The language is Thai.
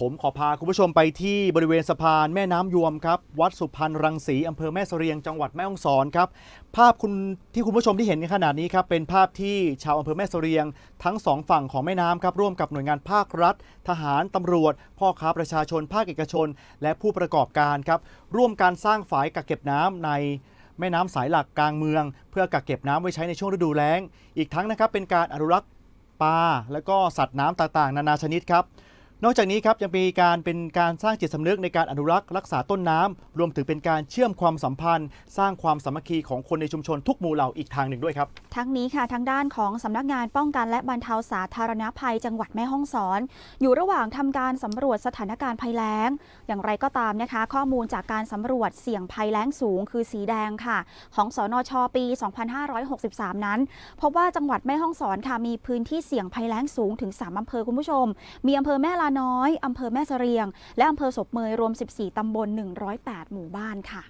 ผมขอพาคุณผู้ชมไปที่บริเวณสะพานแม่น้ำยวมครับ วัดสุพรรณรังสีอำเภอแม่เสรียงจังหวัดแม่ฮ่องสอนครับ ภาพคุณที่คุณผู้ชมที่เห็นในขณะนี้ครับ เป็นภาพที่ชาวอำเภอแม่เสรียง ทั้งสองฝั่งของแม่น้ำครับร่วมกับหน่วยงานภาครัฐ ทหารตำรวจ พ่อค้าประชาชน ภาคเอกชน และผู้ประกอบการครับร่วมการสร้างฝายกักเก็บน้ำในแม่น้ำสายหลักกลางเมือง เพื่อกักเก็บน้ำไว้ใช้ในช่วงฤดูแล้ง อีกทั้งนะครับเป็นการอนุรักษ์ปลาและก็สัตว์น้ำต่างๆ นานาชนิดครับ นอกจากนี้ครับยังมีการเป็นการสร้างจิตสำนึกในการอนุรักษ์รักษาต้นน้ำรวมถึงเป็นการเชื่อมความสัมพันธ์ สร้างความสามัคคีของคนในชุมชนทุกหมู่เหล่าอีกทางหนึ่งด้วยครับ ทั้งนี้ค่ะทางด้านของสำนักงานป้องกันและบรรเทาสาธารณภัย จังหวัดแม่ฮ่องสอน อยู่ระหว่างทำการสำรวจสถานการณ์ภัยแล้ง อย่างไรก็ตามนะคะ ข้อมูลจากการสำรวจเสี่ยงภัยแล้งสูง คือสีแดงค่ะ ของสนชปี 2563 นั้นพบว่าจังหวัดแม่ฮ่องสอนค่ะมีพื้นที่เสี่ยงภัยแล้งสูงถึง3อำเภอคุณผู้ชม มีอำเภอแม่ลาน้อยอำเภอแม่เสรียง และอำเภอศพเมยรวม 14 ตำบล 108 หมู่บ้านค่ะ